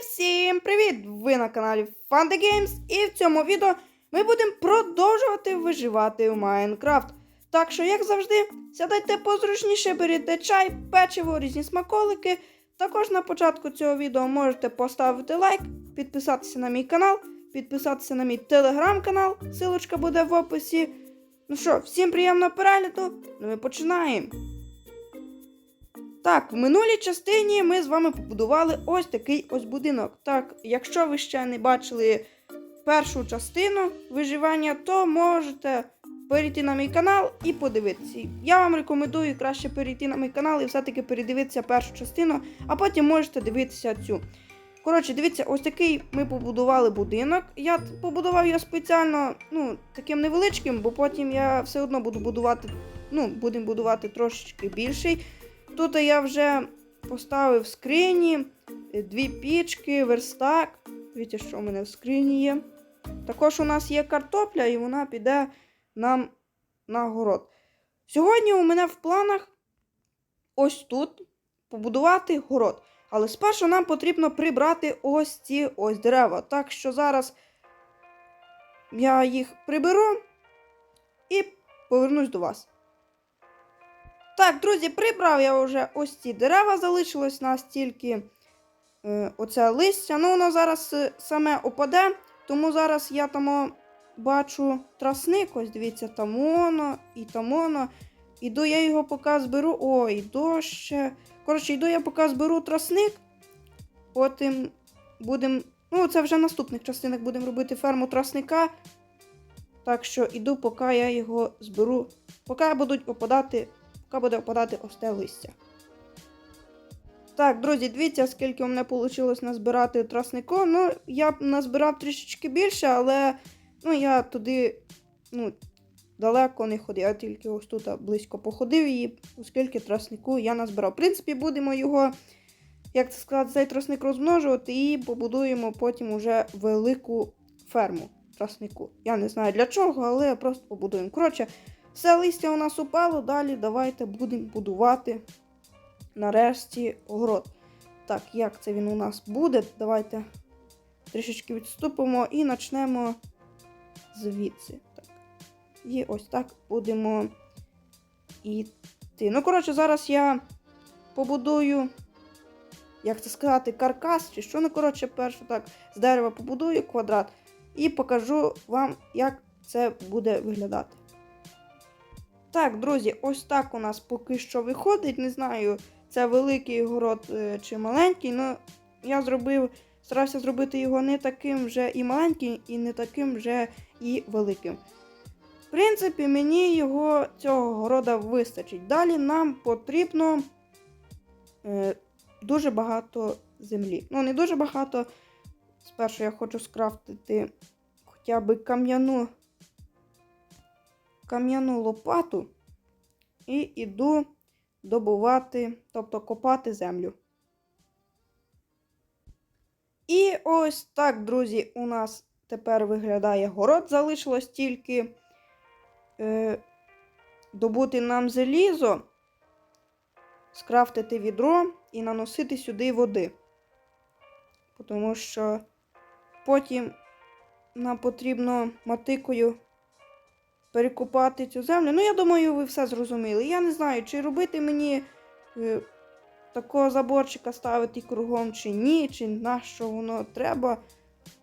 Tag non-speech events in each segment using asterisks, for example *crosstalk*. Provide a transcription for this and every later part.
всім привіт! Ви на каналі Fun The Games і в цьому відео ми будемо продовжувати виживати в Майнкрафт. Так що, як завжди, сядайте позручніше, беріть чай, печиво, різні смаколики. Також на початку цього відео можете поставити лайк, підписатися на мій канал, підписатися на мій телеграм-канал, силочка буде в описі. Ну що, всім приємного перегляду, ну ми починаємо. Так, в минулій частині ми з вами побудували ось такий ось будинок. Так, якщо ви ще не бачили першу частину виживання, то можете перейти на мій канал і подивитися. Я вам рекомендую краще перейти на мій канал і все-таки передивитися першу частину, а потім можете дивитися цю. Коротше, дивіться, ось такий ми побудували будинок. Я побудував його спеціально ну, таким невеличким, бо потім я все одно буду будувати, ну, будемо будувати трошечки більший. Тут я вже поставив скрині, е, дві пічки, верстак. Дивіться, що у мене в скрині є. Також у нас є картопля, і вона піде нам на город. Сьогодні у мене в планах ось тут побудувати город. Але спершу нам потрібно прибрати ось ці ось дерева. Так що зараз я їх приберу і повернусь до вас. Так, друзі, прибрав я вже ось ці дерева, залишилось нас тільки е, оце листя. Ну, воно зараз е, саме опаде, тому зараз я там бачу трасник, ось дивіться, там воно і там воно. Іду я його поки зберу. Ой, дощ. Коротше, йду я поки зберу трасник. Потім будемо. Ну, це вже в наступних частинах будемо робити ферму трасника. Так що іду, поки я його зберу. Поки будуть опадати поки буде опадати ось те листя. Так, друзі, дивіться, скільки у мене вийшло назбирати троснику. Ну, я б назбирав трішечки більше, але ну, я туди ну, далеко не ходив. Я тільки ось тут близько походив і оскільки троснику я назбирав. В принципі, будемо його, як це сказати, цей тросник розмножувати і побудуємо потім уже велику ферму троснику. Я не знаю для чого, але просто побудуємо. Коротше, все листя у нас упало, далі давайте будемо будувати нарешті город. Так, як це він у нас буде? Давайте трішечки відступимо і почнемо звідси. Так. І ось так будемо йти. Ну, коротше, зараз я побудую, як це сказати, каркас, чи що, ну, коротше, перше так, з дерева побудую квадрат і покажу вам, як це буде виглядати. Так, друзі, ось так у нас поки що виходить. Не знаю, це великий город е, чи маленький, але я зробив, старався зробити його не таким вже і маленьким, і не таким вже і великим. В принципі, мені його цього города вистачить. Далі нам потрібно е, дуже багато землі. Ну, не дуже багато. Спершу я хочу скрафтити хоча б кам'яну кам'яну лопату і йду добувати, тобто копати землю. І ось так, друзі, у нас тепер виглядає город. Залишилось тільки е, добути нам залізо, скрафтити відро і наносити сюди води. Тому що потім нам потрібно мотикою перекопати цю землю. Ну, я думаю, ви все зрозуміли. Я не знаю, чи робити мені е, такого заборчика ставити кругом, чи ні, чи на що воно треба.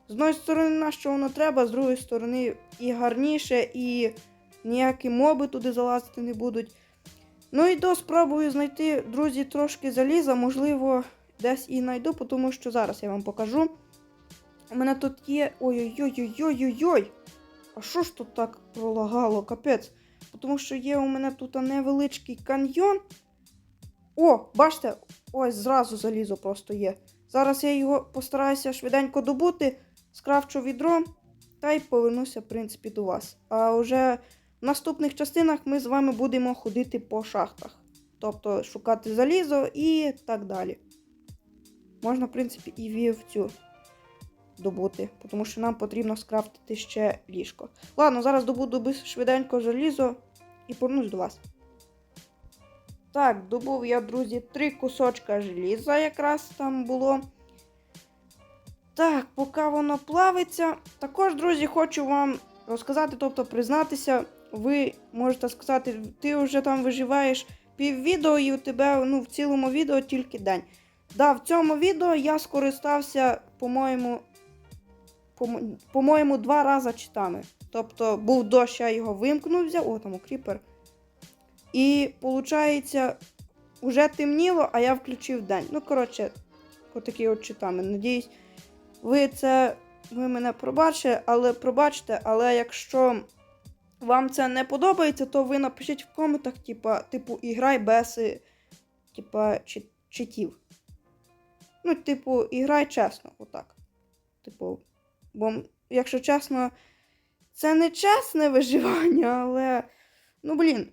З одної сторони, на що воно треба, з другої сторони, і гарніше, і ніякі моби туди залазити не будуть. Ну і до спробую знайти, друзі, трошки заліза, можливо, десь і знайду, тому що зараз я вам покажу. У мене тут є. Ой-ой-ой-ой-ой-ой! А що ж тут так пролагало, капець? Тому що є у мене тут невеличкий каньйон. О, бачите, ось зразу залізо просто є. Зараз я його постараюся швиденько добути, скрафчу відро та й повернуся, в принципі, до вас. А вже в наступних частинах ми з вами будемо ходити по шахтах. Тобто шукати залізо і так далі. Можна, в принципі, і вівцю добути, тому що нам потрібно скрафтити ще ліжко. Ладно, зараз добуду швиденько залізо і повернусь до вас. Так, добув я, друзі, три кусочка желіза якраз там було. Так, поки воно плавиться. Також, друзі, хочу вам розказати, тобто признатися, ви можете сказати, ти вже там виживаєш піввідео, і у тебе ну, в цілому відео тільки день. Да, в цьому відео я скористався, по-моєму, по- по-моєму, два рази читами. Тобто був дощ, я його вимкнув, взяв, о, там кріпер. І, виходить, вже темніло, а я включив день. Ну, коротше, отакі от читами. Надіюсь, ви це ви мене пробачите, але пробачте, але якщо вам це не подобається, то ви напишіть в коментах, типа, типу, іграй без типа, читів. Ну, типу, іграй чесно, отак. Типу, бо, якщо чесно, це не чесне виживання, але. Ну, блін.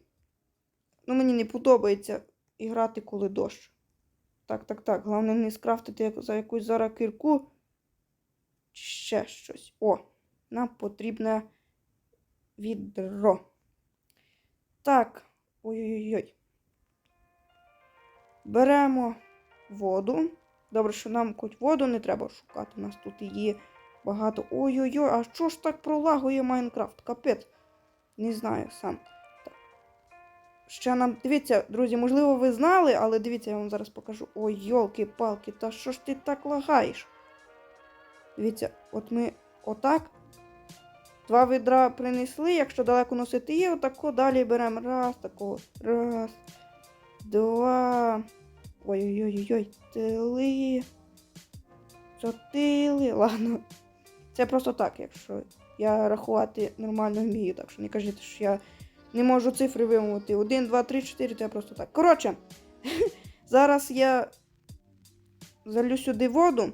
Ну, мені не подобається іграти, коли дощ. Так, так, так. Головне не скрафтити за якусь зараз кірку. Чи ще щось. О, нам потрібне відро. Так. Ой-ой-ой. Беремо воду. Добре, що нам хоч воду не треба шукати. У нас тут її багато. Ой-ой-ой, а що ж так пролагує Майнкрафт? Капець. Не знаю сам. Так. Ще нам. Дивіться, друзі, можливо, ви знали, але дивіться, я вам зараз покажу. Ой, йолки-палки, та що ж ти так лагаєш? Дивіться, от ми отак. Два відра принесли, якщо далеко носити є, отако далі беремо. Раз, такого. Раз. Два. Ой-ой-ой-ой. Три. Чотири. Ладно. Це просто так, якщо я рахувати нормально вмію, так що не кажіть, що я не можу цифри вимовити. Один, два, три, чотири, це просто так. Коротше, *laughs* зараз я залю сюди воду,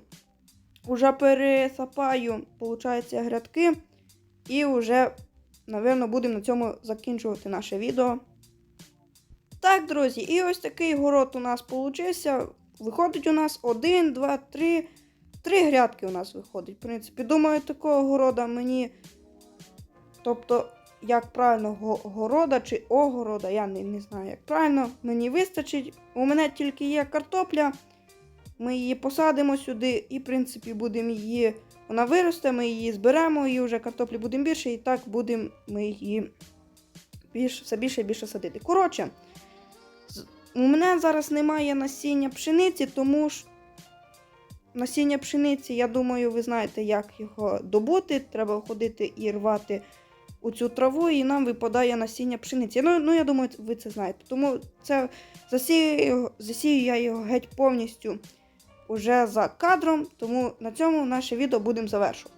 уже пересапаю, виходить, грядки, і вже, напевно, будемо на цьому закінчувати наше відео. Так, друзі, і ось такий город у нас получився. Виходить у нас один, два, три. Три грядки у нас виходить. В принципі, думаю, такого города мені. Тобто, як правильно, го- города чи огорода, я не, не знаю, як правильно, мені вистачить. У мене тільки є картопля. Ми її посадимо сюди і, в принципі, будемо її. Вона виросте, ми її зберемо, і вже картоплі будемо більше, і так будемо ми її більш, все більше і більше садити. Коротше, у мене зараз немає насіння пшениці, тому ж насіння пшениці, я думаю, ви знаєте, як його добути. Треба ходити і рвати у цю траву, і нам випадає насіння пшениці. Ну, ну я думаю, ви це знаєте. Тому це засію, засію я його геть повністю уже за кадром, тому на цьому наше відео будемо завершувати.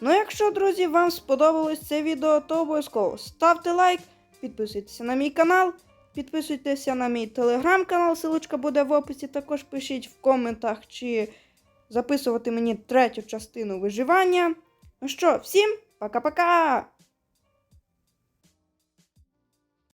Ну, якщо, друзі, вам сподобалось це відео, то обов'язково ставте лайк, підписуйтеся на мій канал, підписуйтеся на мій телеграм-канал, ссылочка буде в описі. Також пишіть в коментах, чи записувати мені третю частину виживання. Ну що, всім пока-пока!